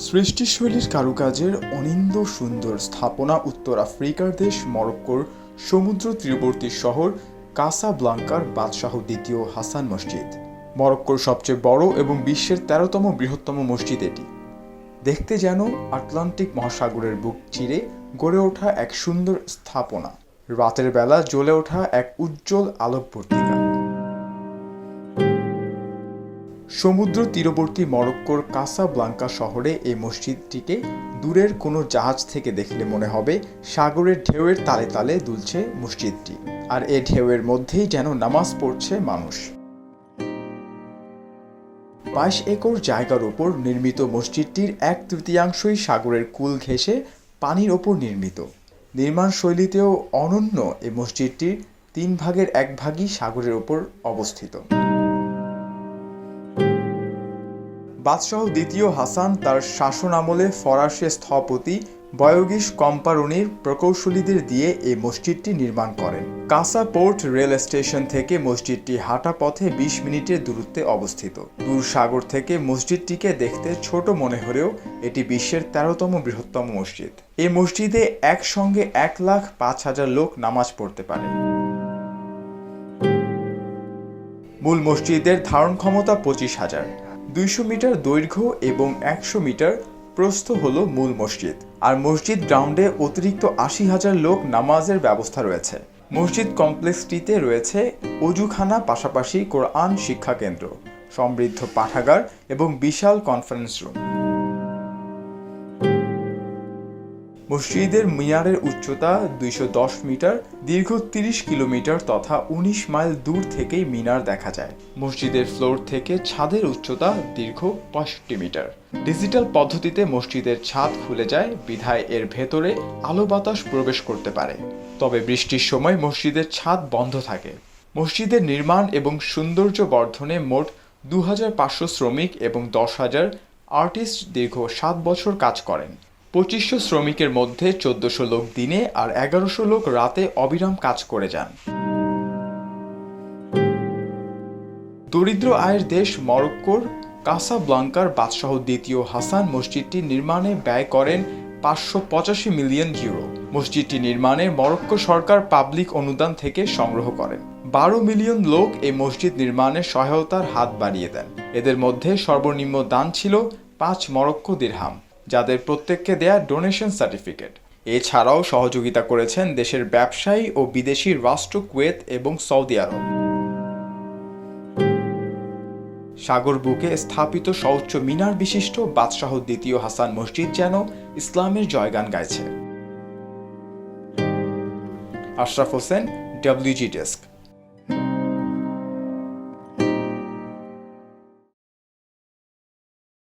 সৃষ্টিশৈলীর কারুকাজের অনিন্দ সুন্দর স্থাপনা উত্তর আফ্রিকার দেশ মরক্কোর সমুদ্র তীরবর্তী শহর কাসা কাসাব্লাঙ্কার বাদশাহ দ্বিতীয় হাসান মসজিদ। মরক্কোর সবচেয়ে বড় এবং বিশ্বের তেরোতম বৃহত্তম মসজিদ এটি। দেখতে যেন আটলান্টিক মহাসাগরের বুক চিরে গড়ে ওঠা এক সুন্দর স্থাপনা। রাতের বেলা জ্বলে ওঠা এক উজ্জ্বল আলোকবর্তিকা। সমুদ্র তীরবর্তী মরক্কোর কাসাব্লাঙ্কা শহরে এই মসজিদটিকে দূরের কোনো জাহাজ থেকে দেখলে মনে হবে সাগরের ঢেউয়ের তালে তালে দুলছে মসজিদটি। আর এ ঢেউয়ের মধ্যেই যেন নামাজ পড়ছে মানুষ। বাইশ একর জায়গার ওপর নির্মিত মসজিদটির এক তৃতীয়াংশই সাগরের কুল ঘেঁষে পানির ওপর নির্মিত। নির্মাণ শৈলীতেও অনন্য এই মসজিদটির তিন ভাগের এক ভাগই সাগরের ওপর অবস্থিত। বাদশাহ দ্বিতীয় হাসান তার শাসন আমলে ফরাসি স্থপতি বয়োগিস কম্পারনির প্রকৌশলীদের দিয়ে এই মসজিদটি নির্মাণ করেন। কাসা পোর্ট রেল স্টেশন থেকে মসজিদটি হাঁটা পথে বিশ মিনিটের দূরত্বে অবস্থিত। দূর সাগর থেকে মসজিদটিকে দেখতে ছোট মনে হলেও এটি বিশ্বের তেরোতম বৃহত্তম মসজিদ। এই মসজিদে একসঙ্গে এক লাখ পাঁচ হাজার লোক নামাজ পড়তে পারে। মূল মসজিদের ধারণ ক্ষমতা পঁচিশ হাজার। দুইশো মিটার দৈর্ঘ্য এবং একশো মিটার প্রস্থ হল মূল মসজিদ। আর মসজিদ গ্রাউন্ডে অতিরিক্ত আশি হাজার লোক নামাজের ব্যবস্থা রয়েছে। মসজিদ কমপ্লেক্সটিতে রয়েছে অজুখানা পাশাপাশি কোরআন শিক্ষা কেন্দ্র, সমৃদ্ধ পাঠাগার এবং বিশাল কনফারেন্স রুম মসজিদের মিনারের উচ্চতা দুইশো দশ মিটার, দীর্ঘ তিরিশ কিলোমিটার তথা উনিশ মাইল দূর থেকেই মিনার দেখা যায়। মসজিদের ফ্লোর থেকে ছাদের উচ্চতা দীর্ঘ পঁয়ষট্টি মিটার। ডিজিটাল পদ্ধতিতে মসজিদের ছাদ খুলে যায়, বিধায় এর ভেতরে আলো বাতাস প্রবেশ করতে পারে। তবে বৃষ্টির সময় মসজিদের ছাদ বন্ধ থাকে। মসজিদের নির্মাণ এবং সৌন্দর্য বর্ধনে মোট দু হাজার পাঁচশো শ্রমিক এবং দশ হাজার আর্টিস্ট দীর্ঘ সাত বছর কাজ করেন। পঁচিশশো শ্রমিকের মধ্যে চোদ্দশো লোক দিনে আর এগারোশো লোক রাতে অবিরাম কাজ করে যান। দরিদ্র আয়ের দেশ মরক্কোর কাসাব্লাঙ্কার বাদশাহ দ্বিতীয় হাসান মসজিদটি নির্মাণে ব্যয় করেন পাঁচশো পঁচাশি মিলিয়ন ইউরো। মসজিদটি নির্মাণে মরক্কো সরকার পাবলিক অনুদান থেকে সংগ্রহ করেন। বারো মিলিয়ন লোক এই মসজিদ নির্মাণে সহায়তার হাত বাড়িয়ে দেন। এদের মধ্যে সর্বনিম্ন দান ছিল পাঁচ মরক্কো দিরহাম। যাদের প্রত্যেককে দেয়া ডোনেশন সার্টিফিকেট। এছাড়াও সহযোগিতা করেছেন দেশের ব্যবসায়ী ও বিদেশি রাষ্ট্র কুয়েত এবং সৌদি আরব। সাগর বুকে স্থাপিত সৌচ্চ মিনার বিশিষ্ট বাদশাহ দ্বিতীয় হাসান মসজিদ যেন ইসলামের জয়গান গাইছে। Ashraf Hossain WG desk